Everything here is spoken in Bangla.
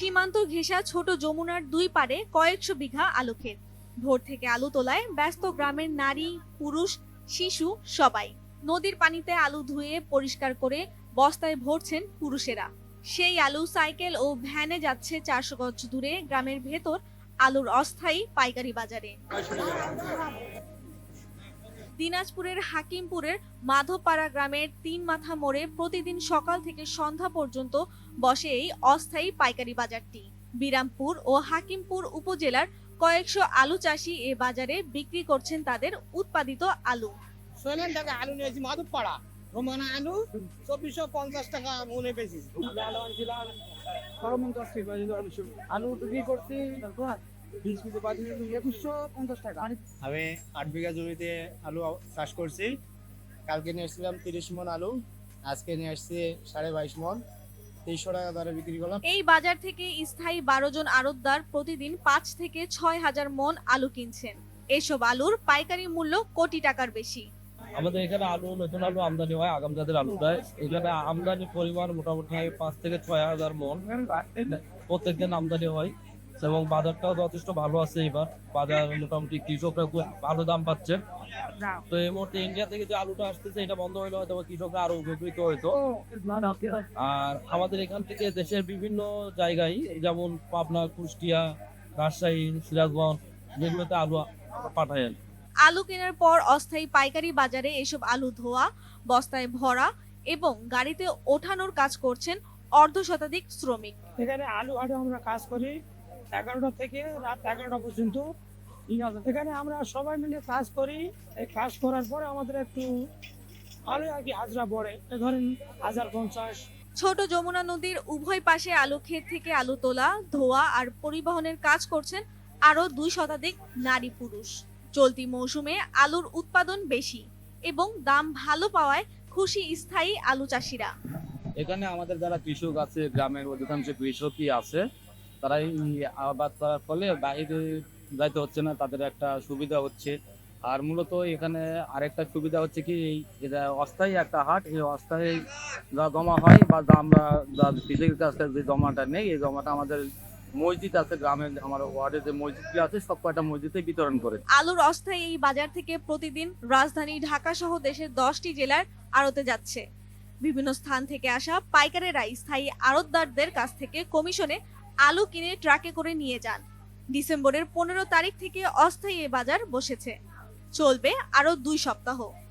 সীমান্ত ঘেঁষা ছোট যমুনার দুই পারে কয়েকশো বিঘা আলু ক্ষেত ভোর থেকে আলু তোলায় ব্যস্ত গ্রামের নারী, পুরুষ, শিশু সবাই। নদীর পানিতে আলু ধুয়ে পরিষ্কার করে বস্তায় ভরছেন পুরুষেরা। সেই আলু সাইকেল ও ভ্যানে যাচ্ছে চারশো গজ দূরে গ্রামের ভেতর আলুর অস্থায়ী পাইকারি বাজারে। দিনাজপুরের হাকিমপুরের মাধবপাড়া গ্রামের তিন মাথা মোড়ে প্রতিদিন সকাল থেকে সন্ধ্যা পর্যন্ত বসে এই অস্থায়ী পাইকারি বাজারটি। বিরামপুর ও হাকিমপুর উপজেলার কয়েকশো আলু চাষি এ বাজারে বিক্রি করছেন তাদের উৎপাদিত আলু। সোহেল থেকে আলু নিয়েছি মাধবপাড়া। রোমানা আলু চব্বিশশো পঞ্চাশ টাকা মনে আনছিলাম আলু বিক্রি করছি। আমি আট বিঘা জমিতে আলু চাষ করছি। কালকে নিয়ে এসেছিলাম তিরিশ মন আলু আজকে নিয়ে আসছি সাড়ে বাইশ মন। তেইশশো টাকা দরে বিক্রি করলাম। এই বাজার থেকে স্থায়ী বারো জন আড়তদার প্রতিদিন পাঁচ থেকে ছয় হাজার মন আলু কিনছেন। এসব আলুর পাইকারি মূল্য কোটি টাকার বেশি। আমাদের এখানে আলু নতুন আলু আমদানি হয় আগাম জাতের আলুটা এখানে আমদানি পরিমাণ মোটামুটি পাঁচ থেকে ছয় হাজার মন। প্রত্যেকদিন আমদানি হয়। এবং বাজারটাও যথেষ্ট ভালো আছে এবার। বাজার মোটামুটি কৃষকরা খুব ভালো দাম পাচ্ছে। তো এই মুহূর্তে ইন্ডিয়া থেকে যে আলুটা আসতেছে এটা বন্ধ হইলে হয়তো কৃষকরা আরও উপকৃত হইতো। আর আমাদের এখান থেকে দেশের বিভিন্ন জায়গায় যেমন পাবনা কুষ্টিয়া রাজশাহী সিরাজগঞ্জ যেগুলোতে আলু পাঠায় আলু কেনার পর অস্থায়ী পাইকারি বাজারে এসব আলু ধোয়া বস্তায় ভরা এবং গাড়িতে ওঠানোর কাজ করছেন অর্ধ শতাধিক শ্রমিক। এখানে আলু হাটে আমরা কাজ করি। এগারোটা থেকে রাত এগারোটা পর্যন্ত। এখানে আমরা সবাই মিলে কাজ করি। এই কাজ করার পরে আমাদের একটু ভালো আর কি হাজরা পড়ে। ধরেন হাজার পঞ্চাশ। ছোট যমুনা নদীর উভয় পাশে আলু ক্ষেত থেকে আলু তোলা ধোয়া আর পরিবহনের কাজ করছেন আরও দুই শতাধিক নারী পুরুষ। চলতি মৌসুমে আলুর উৎপাদন বেশি এবং দাম ভালো পাওয়ায় খুশি স্থায়ী আলু চাষিরা। এখানে আমাদের যারা কৃষক আছে গ্রামের অধিকাংশ কৃষকই আছে। তারা এই আবাদ করার ফলে বাইরে যাইতে হচ্ছে না, তাদের একটা সুবিধা হচ্ছে। আর মূলত এখানে আরেকটা সুবিধা হচ্ছে কি, এই এটা অস্থায়ী একটা হাট, এই অস্থায়ী যা জমা হয় বা যা আমরা যা কৃষকের কাছে যে জমাটা নেই, এই জমাটা আমাদের মসজিদ আছে, গ্রামের আমার ওয়ার্ডে যে মসজিদগুলো আছে, সব কয়টা মসজিদে বিতরণ করে। আলুর অস্থায়ী এই বাজার থেকে প্রতিদিন রাজধানী ঢাকা সহ দেশের দশটি জেলার আড়তে যাচ্ছে। বিভিন্ন স্থান থেকে আসা পাইকারেরা স্থায়ী আড়তদারদের কাছ থেকে কমিশনে আলু কিনে ট্রাকে করে নিয়ে যান। ডিসেম্বরের পনেরো তারিখ থেকে অস্থায়ী বাজার বসেছে। চলবে আরও দুই সপ্তাহ।